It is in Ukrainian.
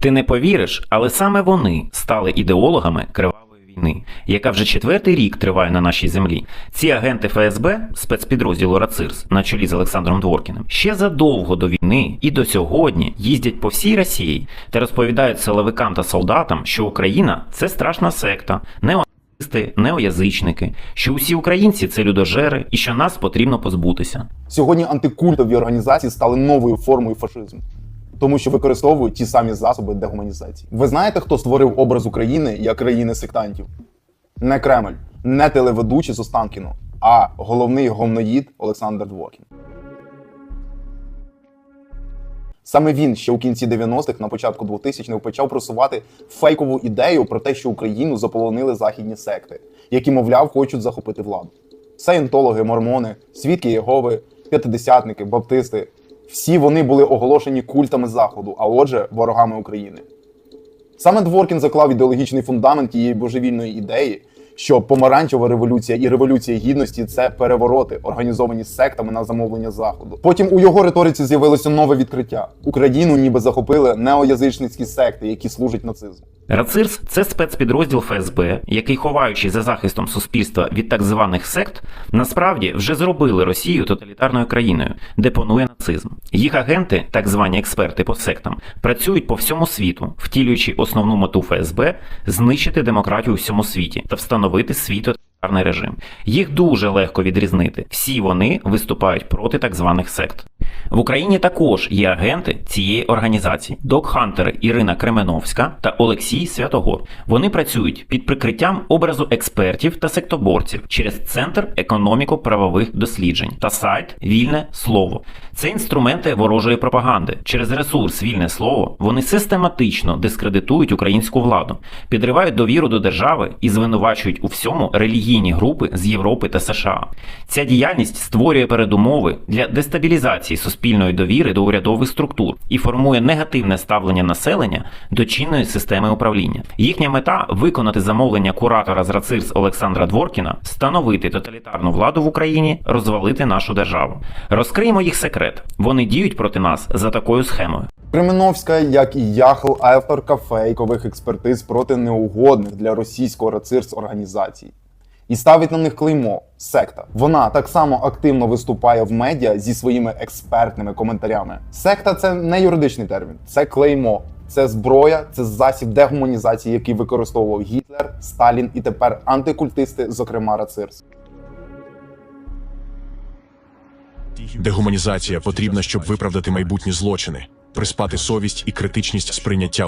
Ти не повіриш, але саме вони стали ідеологами кривавої війни, яка вже четвертий рік триває на нашій землі. Ці агенти ФСБ, спецпідрозділу РАЦИРС на чолі з Олександром Дворкіним, ще задовго до війни і до сьогодні їздять по всій Росії та розповідають силовикам та солдатам, що Україна це страшна секта, неонацисти, неоязичники, що усі українці це людожери і що нас потрібно позбутися. Сьогодні антикультові організації стали новою формою фашизму, тому що використовують ті самі засоби дегуманізації. Ви знаєте, хто створив образ України як країни сектантів? Не Кремль, не телеведучий з Останкіно, а головний говноїд Олександр Дворкін. Саме він ще у кінці 90-х, на початку 2000-х почав просувати фейкову ідею про те, що Україну заполонили західні секти, які, мовляв, хочуть захопити владу. Саєнтологи, мормони, свідки Єгови, п'ятидесятники, баптисти всі вони були оголошені культами Заходу, а отже, ворогами України. Саме Дворкін заклав ідеологічний фундамент тієї божевільної ідеї, що помаранчева революція і революція гідності це перевороти, організовані сектами на замовлення заходу. Потім у його риториці з'явилося нове відкриття: Україну ніби захопили неоязичницькі секти, які служать нацизму. РАЦИРС це спецпідрозділ ФСБ, який, ховаючи за захистом суспільства від так званих сект, насправді вже зробили Росію тоталітарною країною, де панує нацизм. Їх агенти, так звані експерти по сектам, працюють по всьому світу, втілюючи основну мету ФСБ знищити демократію у всьому світі та встановити свій тоталітарний режим. Їх дуже легко відрізнити. Всі вони виступають проти так званих сект. В Україні також є агенти цієї організації: док-хантери Ірина Кременовська та Олексій Святогор. Вони працюють під прикриттям образу експертів та сектоборців через центр економіко-правових досліджень та сайт Вільне Слово. Це інструменти ворожої пропаганди. Через ресурс Вільне Слово вони систематично дискредитують українську владу, підривають довіру до держави і звинувачують у всьому релігійні групи з Європи та США. Ця діяльність створює передумови для дестабілізації суспільної довіри до урядових структур і формує негативне ставлення населення до чинної системи управління. Їхня мета виконати замовлення куратора з РАЦИРС Олександра Дворкіна, встановити тоталітарну владу в Україні, розвалити нашу державу. Розкриємо їх секрет. Вони діють проти нас за такою схемою. Кременовська, як і Яхл, авторка фейкових експертиз проти неугодних для російського рацирс організацій. І ставить на них клеймо секта. Вона так само активно виступає в медіа зі своїми експертними коментарями. Секта це не юридичний термін, це клеймо, це зброя, це засіб дегуманізації, який використовував Гітлер, Сталін і тепер антикультисти, зокрема Рацирс. Дегуманізація потрібна, щоб виправдати майбутні злочини, приспати совість і критичність сприйняття